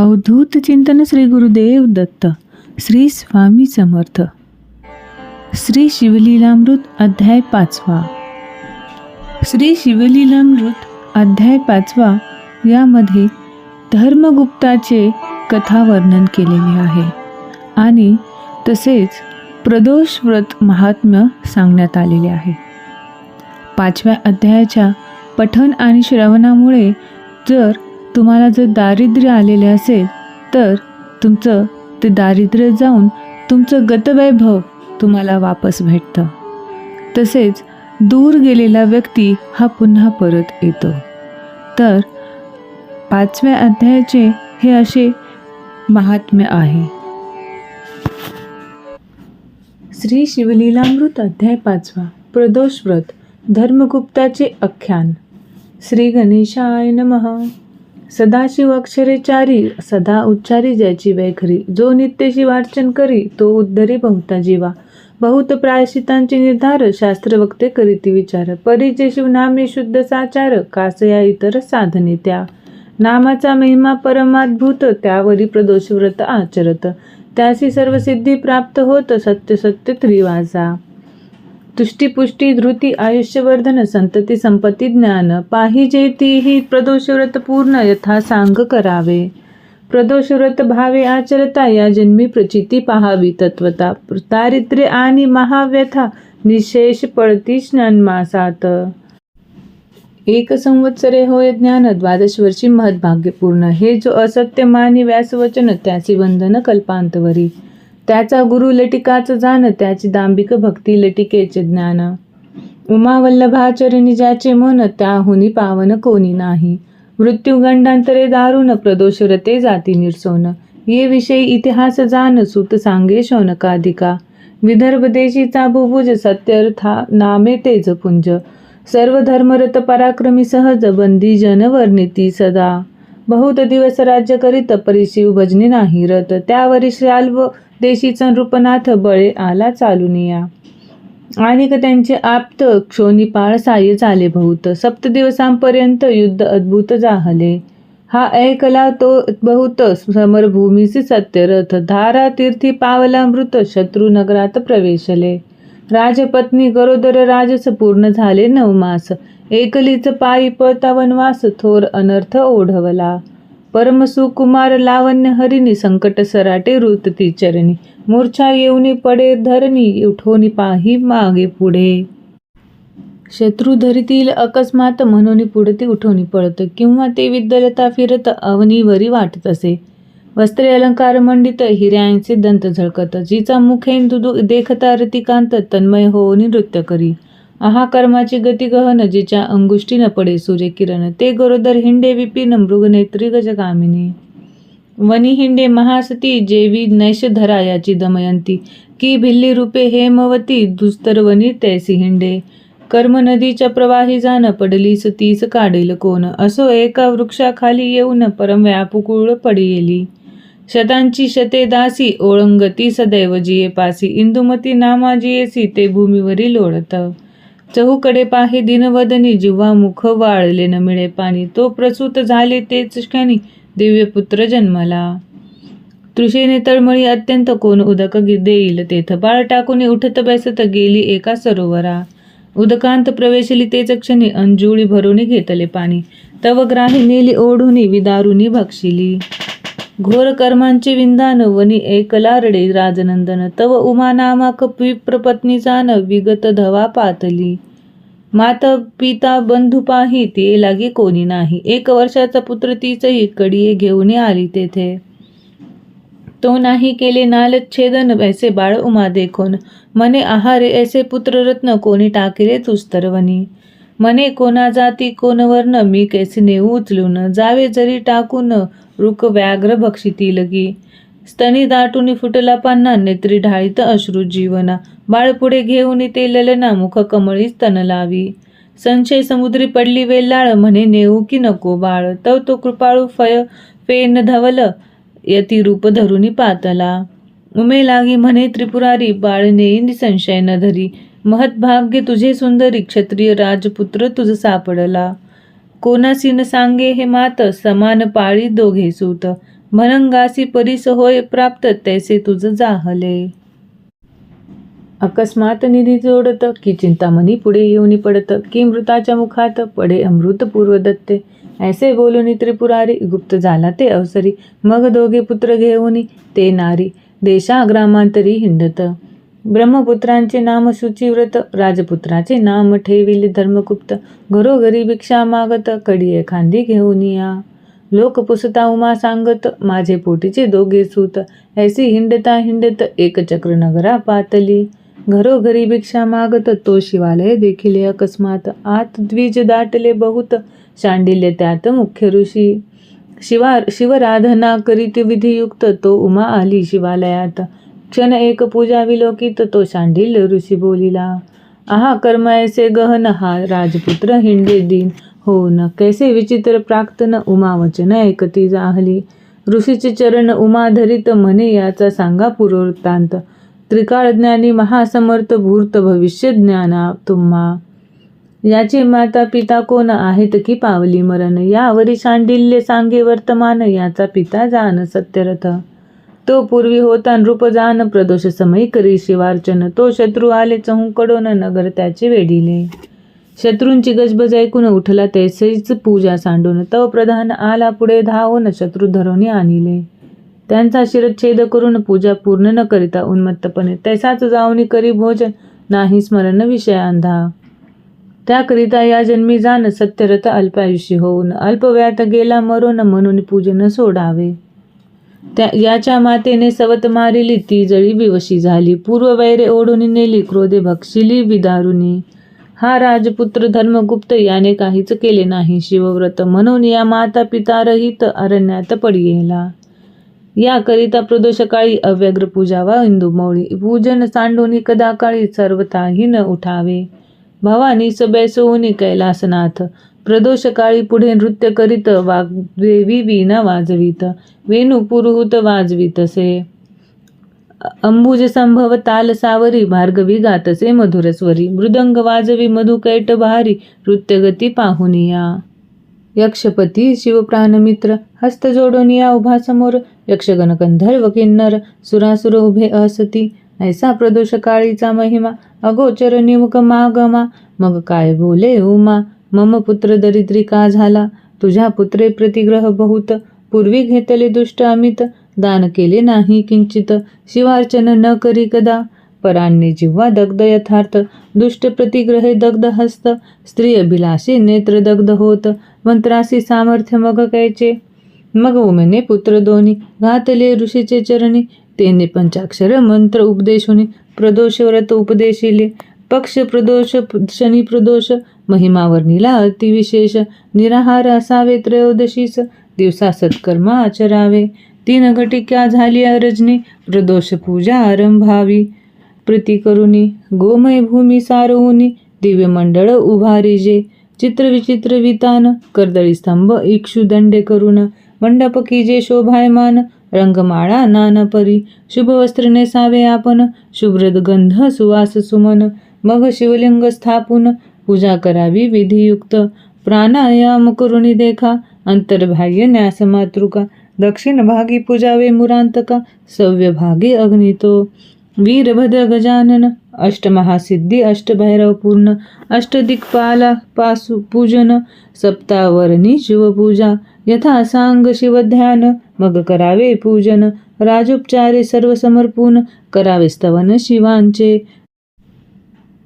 अवधूत चिंतन श्री गुरुदेव दत्त श्री स्वामी समर्थ. श्री शिवलीलामृत अध्याय पाचवा. श्री शिवलीलामृत अध्याय पाचवा यामध्ये धर्मगुप्ताचे कथा वर्णन केलेले आहे आणि तसेच प्रदोष व्रत महात्म्य सांगण्यात आलेले आहे. पाचव्या अध्यायाच्या पठण आणि श्रवणामुळे जर तुम्हाला जर दारिद्र्य आलेले असेल तर तुमचं ते दारिद्र्य जाऊन तुमचं गतवैभव तुम्हाला वापस भेटतं. तसेच दूर गेलेला व्यक्ती हा पुन्हा परत येतो. तर पाचव्या अध्यायाचे हे असे महात्म्य आहे. श्री शिवलीलामृत अध्याय पाचवा प्रदोष व्रत धर्मगुप्ताचे आख्यान. श्री गणेशाय नमः. सदाशिव अक्षरेचारी सदा उच्चारी ज्याची वैखरी. जो नित्यशी वाचन करी तो उद्धरी बहुता जीवा. बहुत प्रायशितांची निर्धार शास्त्र वक्ते करीती विचार. परिचय शिवनामे शुद्ध साचार कासया इतर साधने त्या. नामाचा महिमा परमाद्भूत त्यावरी प्रदोष व्रत आचरत. त्याशी सर्व सिद्धी प्राप्त होत सत्य सत्य त्रिवासा तुष्टीपुष्टी धृती आयुष्यवर्धन संतती संपत्ती ज्ञान. पाहिजे तीही प्रदोषव्रत पूर्ण यथा सांग करावे. प्रदोषव्रत भावे आचरता या जन्मी प्रचिती पाहावी तत्वता. दारिद्र्य आणि महाव्यथा निशेष पळती स्नानमासात एक संवत्सरे होय ज्ञान द्वादश वर्षी महद्भाग्यपूर्ण. हे जो असत्य मानी व्यासवचन त्याची वंदन कल्पांतवरी. त्याचा गुरु लटिकाच जाण त्याची दांबिक भक्ती लटिकेचे ज्ञान. उमावल्लभाचरणी ज्याचे मन त्याहुनी पावन कोणी नाही. मृत्युगंडांतरे दारुण प्रदोषरते जाती निरसोन. ये विषयी इतिहास जाण सुत सांगे शौनकाधिका विदर्भ देशीचा भुभुज सत्यर्था नामे तेज पुंज. सर्व धर्मरत पराक्रमी सहज बंदी जनवर्णिती सदा. बहुत दिवस राज्य करीत परिशिव भजनी नाही रत. त्यावरी श्राल्व देशीचा नृपनाथ बळे आला चालून या आणि त्यांचे आप्त क्षोनिपाळ साय झाले बहुत. सप्त दिवसांपर्यंत युद्ध अद्भुत जाहले हा ऐकला तो बहुत समरभूमीसी सत्यरथ. धारा तीर्थी पावला मृत शत्रू नगरात प्रवेशले. राजपत्नी गरोदर राजस पूर्ण झाले नवमास. एकलीच पायी पळता वनवास थोर अनर्थ ओढवला. परमसुकुमार लावण्य हरिणी संकट सराटे रुतती चरणी. मूर्छा येऊनी पडे धरणी उठोनी पाही मागे पुढे. शत्रू धरितील अकस्मात म्हणून पुढती उठवणी पळत. किंवा ते विद्यलता फिरत अवनीवरी वाटत असे. वस्त्रे अलंकार मंडित हिऱ्यांचे दंत झळकत. जिचा मुखेंदू देखता रतिकांत तन्मय होऊन नृत्य करी. आहा कर्माची गती गहन जिच्या अंगुष्टी न पडे सूर्यकिरण. ते गरोदर हिंडे विपिन मृगनेत्री गजगामिनी. वनी हिंडे महासती जेवी नैशधरा याची दमयंती. की भिल्ली रूपे हेमवती दुस्तरवनी तैसी हिंडे. कर्म नदीच्या प्रवाही जाण पडली सतीस काढेल कोण. असो एका वृक्षाखाली येऊन परम व्यापुकुळ पडियेली. शतांची शते दासी ओळंगती सदैव जिये पासी. इंदुमती नामा जियेसी ते भूमीवरी लोळत. चहूकडे पाहे दिनवदनी जिव्हा मुख वाळले न मिळे पाणी. तो प्रसूत झाले तेच क्षणी दिव्यपुत्र जन्मला. तृषेने तळमळी अत्यंत कोण उदक देईल? तेथ बाळ टाकून उठत बसत गेली एका सरोवरा. उदकांत प्रवेशली तेच क्षणी अंजुळी भरून घेतले पाणी. तव ग्राही नेली ओढून विदारुनी भक्षिली घोर कर्मांचे विंधान वनी एकलारडे राजनंदन. तव उमा नामाक विप्रपत्नी जान विगत धवा पातली. मात पिता बंधू पाही ते लागे कोणी नाही. एक वर्षाचा पुत्र तिचही कडीये घेऊन आली तेथे. तो नाही केले नालच्छेदन वैसे बाळ उमा देखोन. मने आहारे ऐसे पुत्ररत्न कोणी टाकिले तुस्तरवनी मने कोणा जाती कोण वर्ण मी कैसीने नेऊ उचलून जावे जरी टाकून रुक व्याघ्र भक्षिती लगी. स्तनी दाटून फुटला पान्ना नेत्री ढाळीत अश्रू जीवना. बाळ पुढे घेऊन ते ललना मुख कमळी स्तन लावी. संशय समुद्री पडली वेल्लाळ म्हणे नेऊ की नको बाळ. तव तो कृपाळू फय फेन धवल यती रूप धरुनी पातला. उमे लागी म्हणे त्रिपुरारी बाळ नेई संशय न धरी. महत्भाग्य तुझे सुंदरी क्षत्रिय राजपुत्र तुझ सापडला. कोणासी न सांगे हे मात समान पाळी दोघे सूत. म्हणंगासी परिस होय प्राप्त तैसे तुझ जाहले. अकस्मात निधी जोडत की चिंतामणी पुढे येऊन पडत की मृताच्या मुखात पडे अमृत पूर्व दत्ते. ऐसे बोलून त्रिपुरारी गुप्त झाला ते अवसरी. मग दोघे पुत्र घेऊन ते नारी. देशा ग्रामांतरी हिंडत. ब्रह्मपुत्रांचे नाम शुचिव्रत राजपुत्राचे नाम ठेविले धर्मगुप्त. घरोघरी भिक्षा मागत कडी खांदी घेऊन या. लोक पुसता उमा सांगत माझे पोटीचे दोघे सूत. ऐसी हिंडता हिंडत एक चक्र नगरा पातली. घरोघरी भिक्षा मागत तो शिवालय देखील अकस्मात. आत द्विज दाटले बहुत शांडिल्य त्यात मुख्य ऋषी. शिवा शिवराधना करीत विधियुक्त तो उमा आली शिवालयात. क्षण एक पूजा विलोकित तो शांडिल्य ऋषी बोलिला आहा कर्म ऐसे गहन हा राजपुत्र हिंडे दिन. हो न कैसे विचित्र प्राक्तन उमा वचन ऐकती जाहली. ऋषीचे चरण उमा धरित म्हणे याचा सांगा पूर्ववृत्तांत त्रिकाळ ज्ञानी महासमर्थ भूर्त भविष्य ज्ञाना तुम्हा. याचे माता पिता कोण आहेत की पावली मरण? यावरी शांडिल्य सांगे वर्तमान याचा पिता जान सत्यरथ. तो पूर्वी होता नृप जान प्रदोष समय करी शिवार्चन. तो शत्रू आले चहूकडून नगर त्याचे वेढिले. शत्रूंची गजबज ऐकून उठला तैसेच पूजा सांडून. तव प्रधान आला पुढे धावून शत्रू धरोनी आणिले. त्यांचा शिरच्छेद करून पूजा पूर्ण न करिता उन्मत्तपणे तैसाच जाऊनी करी भोजन नाही स्मरण विषय अंधा. त्याकरिता या जन्मी जाण सत्यरथ अल्पायुषी होऊन अल्पव्यात गेला मरून म्हणून पूजन सोडावे. त्या याच्या मातेने सवत मारिली ती जळी विवशी झाली. पूर्व वैरे ओढून नेली क्रोधे भक्षिली विदारुनी. हा राजपुत्र धर्मगुप्त याने काहीच केले नाही. शिवव्रत म्हणून या माता पिता रहित अरण्यात पडियेला याकरिता प्रदोषकाळी अव्यग्र पूजावा इंदू मौळी. पूजन सांडोनी कदाकाळी सर्वताही न उठावे. भवानी सबैसोनी कैलासनाथ. प्रदोषकाळी पुढे नृत्य करीत वाग्देवी वीणा वाजवीत. वेणू पुरुहूत वाजवीतसे अंबुज संभव ताल सावरी भार्गवी गातसे मधुरस्वरी मृदंग वाजवी मधुकैट भारी नृत्यगती पाहुनिया यक्षपती शिवप्राणमित्र हस्त जोडोनिया या उभा समोर. यक्षगण गंधर्व किन्नर सुरासुर उभे असती. ऐसा प्रदोष काळीचा महिमा अगोचर निमुख मागमा. मग काय बोले उमा? मम पुत्र दरिद्री का झाला? तुझ्या पुत्रे प्रतिग्रह बहुत. पूर्वी घेतले दुष्ट अमित. दान केले नाही किंचित. शिवार्चन न करी कदा परान्ने जिव्हा दग्ध यथार्थ. दुष्ट प्रतिग्रहे दग्ध हस्त. स्त्री अभिलाषी नेत्र दग्ध होत. मंत्रासी सामर्थ्य मग कैचे? मग उमेने पुत्र दोन्ही घातले ऋषीचे चरणी. तेने पंचाक्षर मंत्र उपदेशुनी. प्रदोष व्रत उपदेशिले. पक्ष प्रदोष शनी प्रदोष. महिमावर्णीला अतिविशेष निराहार असावे त्रयोदशीस. दिवसा सत्कर्म आचरावे. तीन घटिका झाली रजनी प्रदोष पूजा आरंभावी. प्रीती करुनी गोमय भूमी सारवुनी दिव्य मंडळ उभारिजे चित्रविचित्र वितान कर्दळी स्तंभ इक्षुदंडे करून मंडप की जे शोभायमान रंगमाळा नानपरी. शुभ वस्त्र नेसावे आपण शुभ्र गंध सुवास सुमन. मग शिवलिंग स्थापून पूजा करावी विधियुक्त प्राणायाम करुणी देखा अंतर्बाह्य न्यास मातृका दक्षिण भागी पूजावे मुरांतका सव्य भागी अग्नितो वीरभद्र गजानन अष्टमहासिद्धी अष्टभैरव पूर्ण अष्टदिक्पाला पासु पूजन सप्तावरणी शिवपूजा यथा सांग शिवध्यान मग करावे पूजन राजोपचारे सर्व समर्पून करावे स्तवन शिवांचे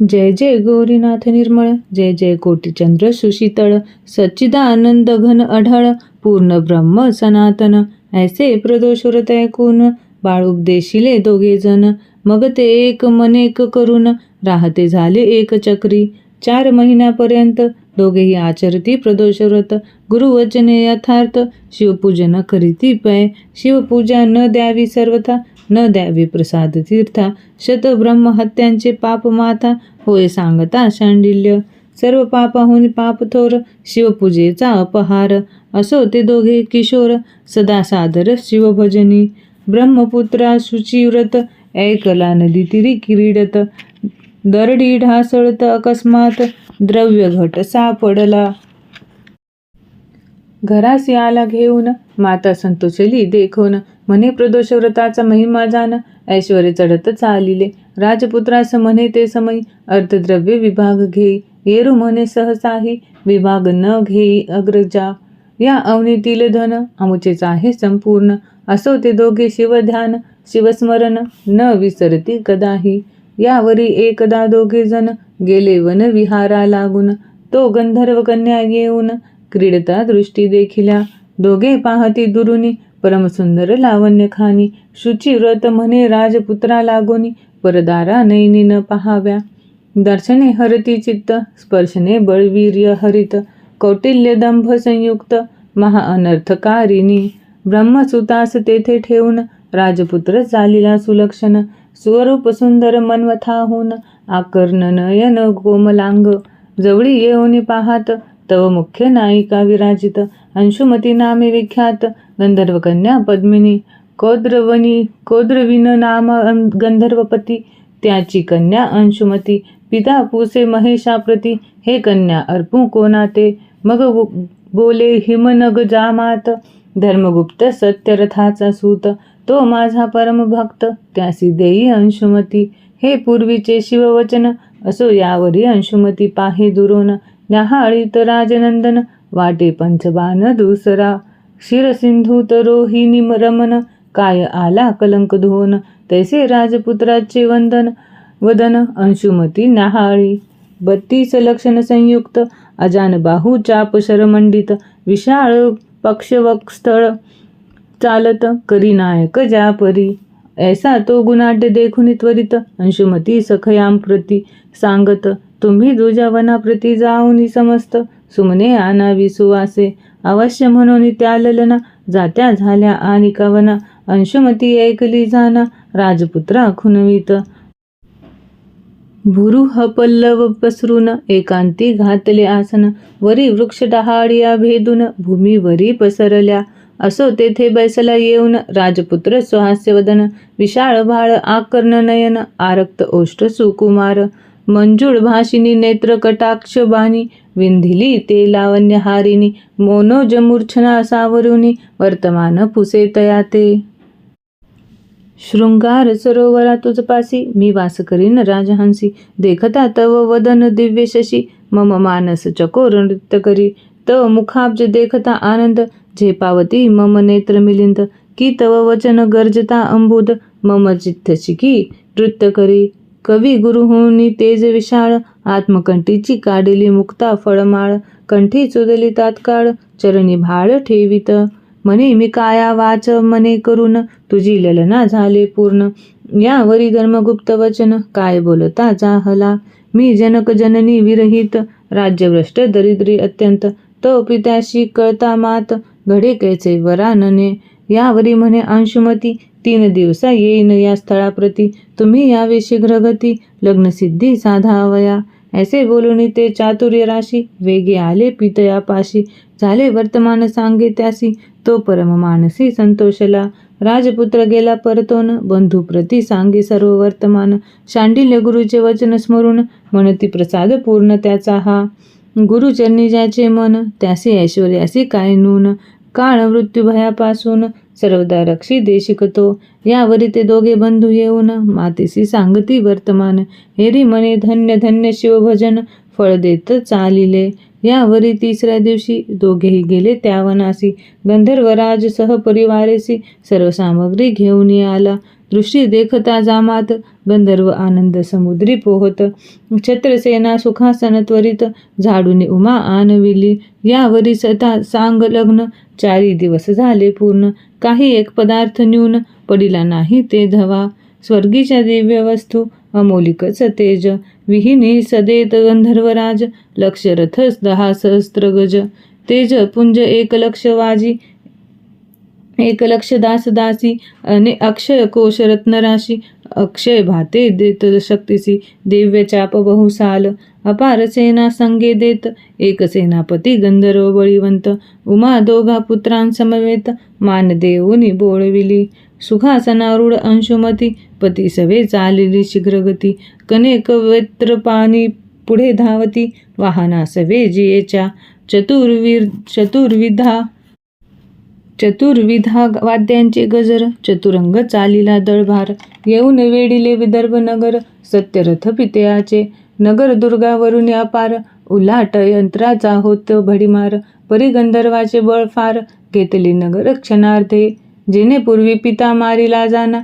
जय जय गौरीनाथ निर्मळ जय जय कोटीचंद्र सुशीतळ सच्चिदानंद घन अढळ पूर्ण ब्रह्म सनातन ऐसे प्रदोष व्रत ऐकून बाळ दोघे जण मग ते एक मनेक करून राहते झाले एक चक्री. चार महिन्यापर्यंत दोघेही आचरती प्रदोष गुरुवचने यथार्थ शिवपूजन करीती पै शिवपूजा न द्यावी सर्वथा न द्यावी प्रसाद तीर्था. शतब्रह्म हत्यांचे पाप माता होय सांगता शांडिल्य. सर्व पापाहून पाप थोर शिवपूजेचा अपहार. असो ते दोघे किशोर सदा सादर शिवभजनी. ब्रह्मपुत्रा शुचिव्रत ऐकला नदी तिरी किरीडत. दरडी ढासळत अकस्मात द्रव्य घट सापडला. घरास आला घेऊन माता संतोषली देखून म्हणे प्रदोष व्रताचा महिमा जाण ऐश्वर्य चढतच आलिले. राजपुत्रास म्हणे ते समयी अर्थद्रव्य विभाग घेई. येरू म्हणे सहसाही विभाग न घेई अग्रजा. या अवनीतील धन अमुचेच आहे संपूर्ण. असो ते दोघे शिवध्यान शिवस्मरण न विसरती कदाही. यावरी एकदा दोघे जण गेले वन विहारा लागून. तो गंधर्व कन्या येऊन क्रीडता दृष्टी देखिल्या. दोघे पाहती दुरुनी परमसुंदर लावण्य खानी शुची म्हणे राजपुत्रा लागोनी परदारा नैनी न पाहाव्या. दर्शने हरती चित्त स्पर्शने बळवीर्य हरित कौटिल्य दंभ संयुक्त महाअनर्थकारिणी ब्रह्मसुतास तेथे ठेवून राजपुत्र चालिला सुलक्षण स्वरूप सुंदर मनवथाहून आकर्ण नयन कोमलांग. जवळी येऊनी पाहात तव मुख्य नायिका विराजित अंशुमती नामे विख्यात गंधर्व कन्या पद्मिनी कौद्रवनी कौद्रविन नाम गंधर्वपती त्याची कन्या अंशुमती पिता पुसे महेशाप्रती हे कन्या अर्पू कोणाते? मग वो- बोले हिमनग जामात धर्मगुप्त सत्यरथाचा सूत तो माझा परमभक्त त्यासी देई अंशुमती हे पूर्वीचे शिववचन असो यावरी अंशुमती पाहे दुरोन न्याहाळीत राजनंदन वाटे पंचबान दुसरा शिरसिंधू तरोहिणी रमन काय आला कलंक धुवन? तैसे राजपुत्राचे वंदन वदन अंशुमती नाहाळी बत्तीस लक्षण संयुक्त अजान बाहू चाप शरमंडित विशाळ पक्षवक्स्थळ चालत करी नायक जापरी ऐसा तो गुणाढ्य देखून त्वरित अंशुमती सखयां प्रती सांगत तुम्ही दुजा जाऊनी समस्त सुमने आणावी सुवासे अवश्य म्हणून त्या ललना जात्या झाल्या आणि कवना. अंशमती ऐकली जाना. राजपुत्रा खुनवीत भुरुह पल्लव पसरून एकांती घातले आसन. वरी वृक्ष डहाळिया भेदून भूमीवरी पसरल्या. असो तेथे बैसला येऊन राजपुत्र सुहास्यवदन. विशाळ भाळ आकर्ण नयन. आरक्त ओष्ठ सुकुमार. मंजुळ भाषिनी नेत्र कटाक्ष बाणी. विंधिली ते लावण्यहारिणी मोनोज मूर्छना सावरुनी वर्तमान पुसे तया ते शृंगार सरोवरा तुझपासी मी वास करीन राजहंसी देखता तव वदन दिव्य शशी मम मानस चकोर नृत्य करी तव मुखाब्ज देखता आनंद झेपावती मम नेत्र मिलिंद की तव वचन गर्जता अंबुद मम चित्त शिकी नृत्य करी. कवी गुरुहुनी तेज विशाळ आत्मकंठीची काढिली मुक्ता फळमाळ कंठी चुदली तात्काळ चरणी भाळ ठेवित. म्हणे मी काया वाच मने करून तुझी ललना झाले पूर्ण. यावरी धर्मगुप्त वचन काय बोलता जाहला. मी जनक जननी विरहित राज्यभ्रष्ट दरिद्री अत्यंत. तो पित्याशी कळता मात घडे कैसे वरानने. यावरी म्हणे अंशुमती तीन दिवसा येईन या स्थळाप्रती. तुम्ही यावे शीघ्रगती लग्नसिद्धी साधावया. ऐसे बोलून ते चातुर्य राशी। वेगे आले पितयापाशी झाले वर्तमान सांगे त्यासी। तो परम मानसी संतोषला। राजपुत्र गेला परतोन। बंधू प्रती सांगे सर्व वर्तमान। शांडिल्य गुरुचे वचन स्मरून। मनती प्रसाद पूर्ण त्याचा हा। गुरुचरणी ज्याचे मन त्यासी ऐश्वर्यासी काय नून। काळ मृत्यू भयापासून। सर्वदा रक्षी देशिकतो यावरी ते दोघे बंधू येऊन मातीसी सांगती वर्तमान. हेरी म्हणे धन्य धन्य शिवभजन फळ देत चालिले. यावरी तिसऱ्या दिवशी दोघेही गेले त्या वनासी. गंधर्वराज सहपरिवारेसी सर्व सामग्री घेऊन आला. दृष्टी देखता जामात गंधर्व आनंद समुद्री पोहत छत्रसेना सुखासन त्वरित झाडून उमा आणविली यावरी सता सांग लग्न चारी दिवस झाले पूर्ण काही एक पदार्थ न्यून पडिला नाही ते धवा स्वर्गीच्या दिव्य वस्तू अमोलिकच तेज विहिनी सदेत गंधर्वराज लक्षरथ दहा सहस्त्र गज तेज पुंज एक लक्ष वाजी एक लक्ष दास दासी आणि अक्षय कोश रत्नराशी अक्षय भाते देत शक्तीसी दिव्य चाप बहुसाल अपार सेना संगे देत एक सेनापती गंधर्व बळीवंत उमा दोघा पुत्रांसमवेत मान देऊनी बोळविली सुखासनारूढ अंशुमती पती सवे चालिली शीघ्रगती कनेक वेत्र पाणी पुढे धावती वाहना सवे जियेच्या चतुर्वीर चतुर्विधा चतुर्विधा वाद्यांचे गजर चतुरंग चालीला दळभार. येऊन वेडिले विदर्भ नगर सत्यरथ पित्याचे. नगर दुर्गावरून अपार उलाट यंत्राचा होत भडीमार. परिगंधर्वाचे बळ फार घेतली नगर क्षणार्धे. जेणे पूर्वी पिता मारिला जाना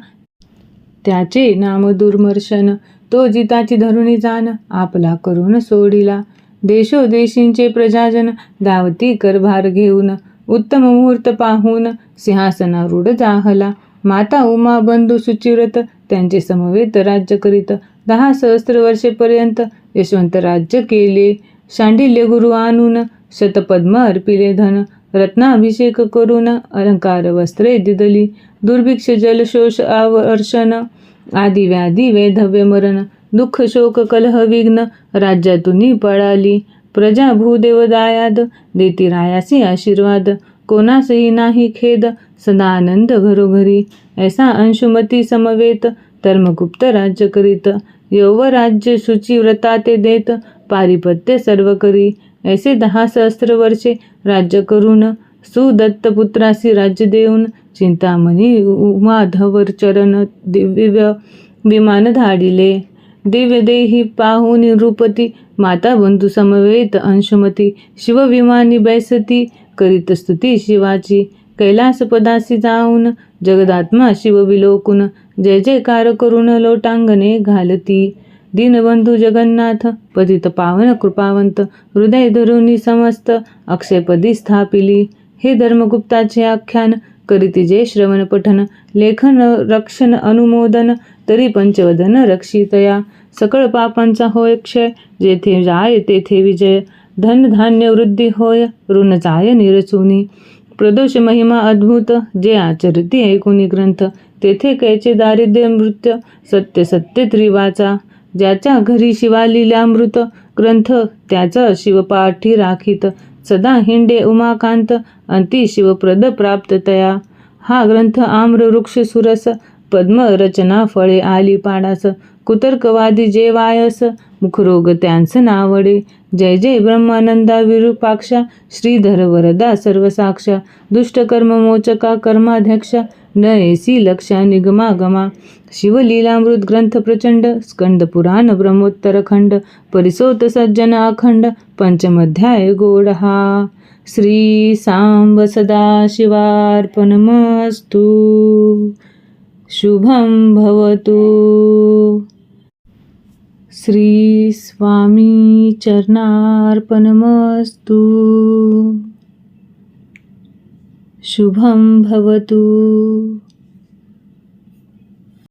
त्याचे नाम दुर्मर्शन. तो जिताची धरुणी जाण आपला करून सोडिला. देशोदेशींचे प्रजाजन धावती करभार घेऊन. उत्तम मुहूर्त पाहून सिंहासनारूढ जाहला माता उमा बंधू सुचिव्रत त्यांचे समवेत राज्य करीत दहा सहस्त्र वर्षेपर्यंत यशवंत राज्य केले शांडिल्य गुरु आणून शतपद्म अर्पिले धन रत्नाभिषेक करून अलंकार वस्त्रे दिदली दुर्भिक्ष जलशोष आवर्षण आदी व्याधी वैधव्य मरण दुःख शोक कलह विघ्न राज्यातून पळाली प्रजा भूदेव दायाद देती रायासी आशीर्वाद कोणासही नाही खेद सदा आनंद घरोघरी. ऐसा अंशुमती समवेत धर्मगुप्त राज्य करीत यौव राज्य शुची व्रता ते देत पारिपत्य सर्व करी. ऐसे दहा सहस्र वर्षे राज्य करून सुदत्त पुत्रासी राज्य देऊन चिंतामणी उमाधवर चरण दिव्य विमान धाडिले. दिव्य देही पाहुनी रूपती माता बंधू समवेत अंशुमती शिवविमानी बैसती करीत स्तुती शिवाची. कैलास पदासी जाऊन जगदात्मा शिवविलोकुन जय जयकार करून लोटांगणे घालती. दीनबंधू जगन्नाथ पतित पावन कृपावंत हृदय धरुनी समस्त अक्षयपदी स्थापिली. हे धर्मगुप्ताचे आख्यान करीती जे श्रवण पठन लेखन रक्षण अनुमोदन तरी पंचवदन रक्षितया. सकळ पापांचा होय क्षय जेथे जाय तेथे विजय. धन धान्य वृद्धी होय ऋण जाय निरचुनी प्रदोष महिमा अद्भुत जे आचरती ऐकुनी ग्रंथ तेथे कैचे दारिद्र्य मृत्य सत्य सत्य त्रिवाचा. ज्याच्या घरी शिवालीलामृत ग्रंथ त्याचा शिवपाठी राखीत. सदा हिंडे उमाकांत अंती शिवप्रद हा ग्रंथ आम्र वृक्ष सुरस पद्म रचना फळे आली पाडास कुतर्कवादी जे वायस मुखरोग त्यांस नावडे. जय जय ब्रह्मानंदा विरूपाक्षा श्रीधर वरदा सर्वसाक्षा दुष्टकर्म मोचका कर्माध्यक्षा न एसी लक्षा निगमा गमा शिवलीलामृत ग्रंथ प्रचंड स्कंद पुराण ब्रह्मोत्तर खंड परिसोत सज्जन अखंड पंचमध्याय गोड हा श्री सांब सदाशिवार्पणमस्तु। शुभं भवतु। श्री स्वामी चरणार्पणमस्तु। शुभं भवतु।